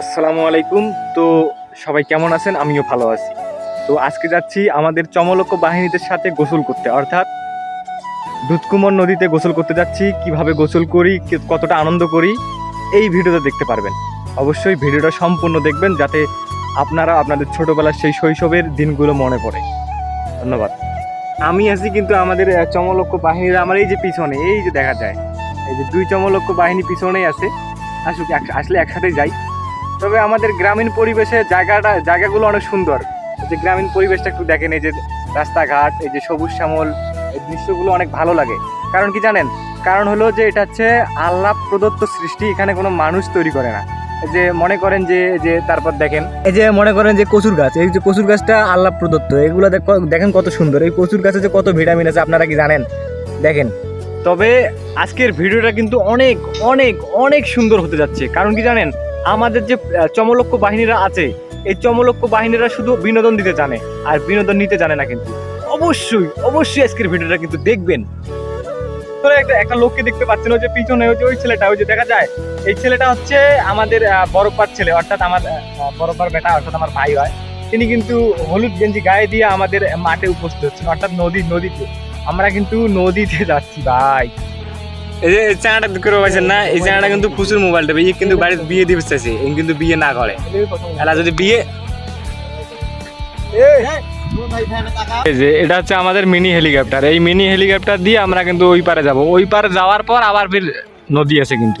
আসসালামু আলাইকুম। তো সবাই কেমন আছেন? আমিও ভালো আছি। তো আজকে যাচ্ছি আমাদের চমলক্ষ বাহিনীদের সাথে গোসল করতে। অর্থাৎ দুধকুমর নদীতে গোসল করতে যাচ্ছি। কীভাবে গোসল করি কতটা আনন্দ করি এই ভিডিওতে দেখতে পারবেন। অবশ্যই ভিডিওটা সম্পূর্ণ দেখবেন যাতে আপনারা আপনাদের ছোটোবেলার সেই শৈশবের দিনগুলো মনে পড়ে। ধন্যবাদ। আমি আছি কিন্তু আমাদের আহ, চমলক্ষ বাহিনীর আমার এই যে পিছনে এই যে দেখা যায়। এই যে দুই চমলক্ষ বাহিনী পিছনেই আছে। আসুক আসলে একসাথেই যাই। তবে আমাদের গ্রামীণ পরিবেশে জায়গাটা, জায়গাগুলো অনেক সুন্দর। যে গ্রামীণ পরিবেশটা একটু দেখেন, এই যে রাস্তাঘাট, এই যে সবুজ শ্যামল, এই দৃশ্যগুলো অনেক ভালো লাগে। কারণ কি জানেন? কারণ হলো যে এটা হচ্ছে আল্লাহ প্রদত্ত সৃষ্টি, এখানে কোনো মানুষ তৈরি করে না। যে মনে করেন যে যে তারপর দেখেন, এই যে মনে করেন যে কচুর গাছ, এই যে কচুর গাছটা আল্লাহ প্রদত্ত। এগুলো দেখ- দেখেন কত সুন্দর। এই কচুর গাছে যে কত ভিটামিন আছে, আপনারা কি জানেন? দেখেন। তবে আজকের ভিডিওটা কিন্তু অনেক অনেক অনেক সুন্দর হতে যাচ্ছে। কারণ কি জানেন? আমাদের যে আহ, চমলক্ষ বাহিনীরা আছে এই চমলক্ষ বাহিনীরা শুধু বিনোদন দিতে জানে আর বিনোদন নিতে জানে না কিন্তু। অবশ্যই অবশ্যই আজকের ভিডিওটা কিন্তু দেখবেন। তোরা একটা একটা লোককে দেখতে পাচ্ছেন যে পিছনে ওই যে ওই ছেলেটা ওই যে দেখা যায় এই ছেলেটা হচ্ছে আমাদের বড়পার ছেলে অর্থাৎ আমার বড়পার বেটা অর্থাৎ আমার ভাই হয়। তিনি কিন্তু হলুদ গেঞ্জি গায়ে দিয়ে আমাদের মাঠে উপস্থিত হচ্ছেন অর্থাৎ নদী নদীতে। আমরা কিন্তু নদীতে যাচ্ছি ভাই। এই যে চানাটা করে পাইছেন না এই চানাটা কিন্তু প্রচুর মোবাইল টেপে কিন্তু বাড়িতে বিয়ে দিতে চাইছে কিন্তু বিয়ে না করে। এলা যদি বিয়ে এই! যে এটা হচ্ছে আমাদের মিনি হেলিকপ্টার এই মিনি হেলিকপ্টার দিয়ে আমরা কিন্তু ওই পারে যাব। ওই পারে যাওয়ার পর আবার ফির নদী আছে কিন্তু।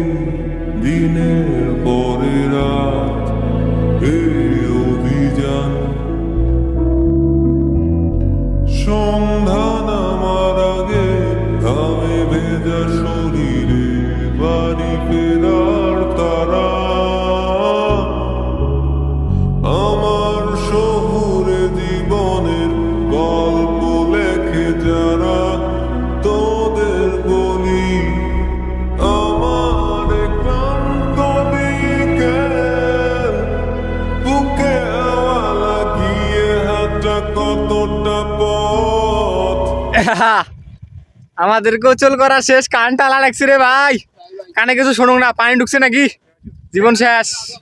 দিন দিনের পরে রাত এই অভিযান। সন্ধ্যা আমাদের গোচল করা শেষ কানটা লাগছে রে ভাই। কানে কিছু শুনুক না, পানি ঢুকছে নাকি? জীবন শেষ।